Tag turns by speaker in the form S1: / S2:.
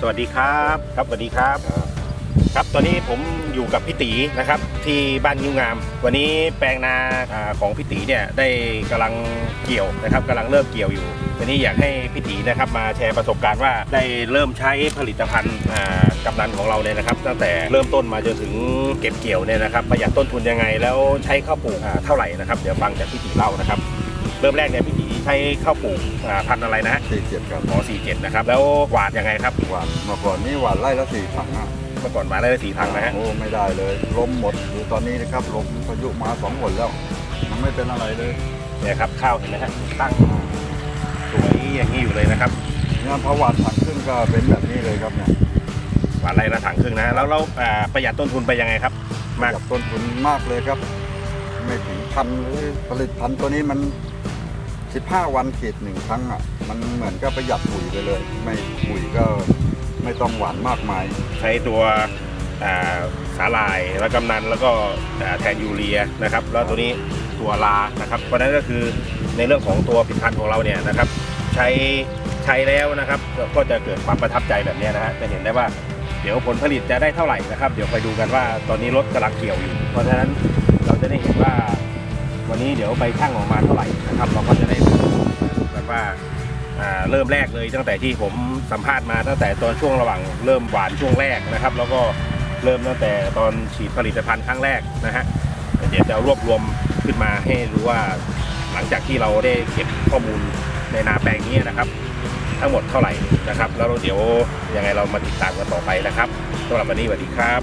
S1: สวัสดีครับครับสวัสดีครับ ครับตอนนี้ผมอยู่กับพี่ตีนะครับ ที่บ้านยิ้วงาม วันนี้แปลงนาอ่าของพี่ตีเนี่ยได้กำลังเกี่ยวนะครับกำลังเริ่มเกี่ยวอยู่วันนี้อยากให้พี่ตีนะครับมาแชร์ประสบการณ์ว่าได้เริ่มใช้ผลิตภัณฑ์อ่ากำนันของเราเนี่ยนะครับ ตั้งแต่เริ่มต้นมาจนถึงเก็บเกี่ยวเนี่ยนะครับประหยัดต้นทุนยังไงแล้วใช้ข้าวปลูกอ่าเท่าไหร่นะครับเดี๋ยวฟังจากพี่ตีเล่านะครับ เริ่มแรกเนี่ยพี่ตี ใช้ข้าวปลูกอ่าพันธุ์อะไรนะฮะ
S2: สี่เจ็ดครับ
S1: หมอสี่เจ็ดนะครับ แล้วหวานยังไงครับ
S2: หวานเมื่อก่อนนี่หวานไร่ละสี่ถังอะ
S1: เมื่อก่อนหวานได้สีทางนะฮะ
S2: โอ้ไม่ได้เลยล้มหมดดูตอนนี้นะครับลมพายุมาสองหนแล้ว มันไม่เป็นอะไรเลย
S1: เนี่ยครับข้าวเห็นไหมฮะ ตั้งสวยอย่างนี้อยู่เลยนะครับ
S2: งานพอหวานถังขึ้นก็เป็นแบบนี้เลยครับเนี่ย
S1: หวานไรละถังครึ่งนะแล้วเราอ่าประหยัดต้นทุนไปยังไงครับ มาก
S2: กับต้นทุนมากเลยครับ ไม่ถึงพันหรือผลิตพันธุ์ตัวนี้มัน 15 วันขีดหนึ่งครั้งอะมันเหมือนก็ประหยัดปุ๋ยไปเลย ไม่ปุ๋ยก็ไม่ต้องหวานมากมาย
S1: ใช้ตัวอ่าสาลายแล้วกำนันแล้วก็อ่าแทนยูเรียนะครับ แล้วตัวนี้ตัวลานะครับ เพราะฉะนั้นก็คือในเรื่องของตัวผลิตภัณฑ์ของเราเนี่ยนะครับ ใช้ใช้แล้วนะครับก็ก็จะเกิดความประทับใจแบบเนี้ยนะฮะจะเห็นได้ว่าเดี๋ยวผลผลิตจะได้เท่าไหร่นะครับ เดี๋ยวไปดูกันว่าตอนนี้รถกำลังเกี่ยวอยู่ เพราะฉะนั้นเราจะได้เห็นว่า วันนี้เดี๋ยวไปช่างออกมาเท่าไหร่นะครับ เราก็จะได้ดูกันว่าอ่าเริ่มแรกเลยตั้งแต่ที่ผมสัมภาษณ์มาตั้งแต่ตอนช่วงระหว่างเริ่มหวานช่วงแรกนะครับ แล้วก็เริ่มตั้งแต่ตอนฉีดผลิตภัณฑ์ครั้งแรกนะฮะเดี๋ยวจะรวบรวมขึ้นมาให้รู้ว่าหลังจากที่เราได้เก็บข้อมูลในนาแปลงนี้นะครับ ทั้งหมดเท่าไหร่นะครับ แล้วเดี๋ยวยังไงเรามาติดตามกันต่อไปนะครับสำหรับวันนี้สวัสดีครับ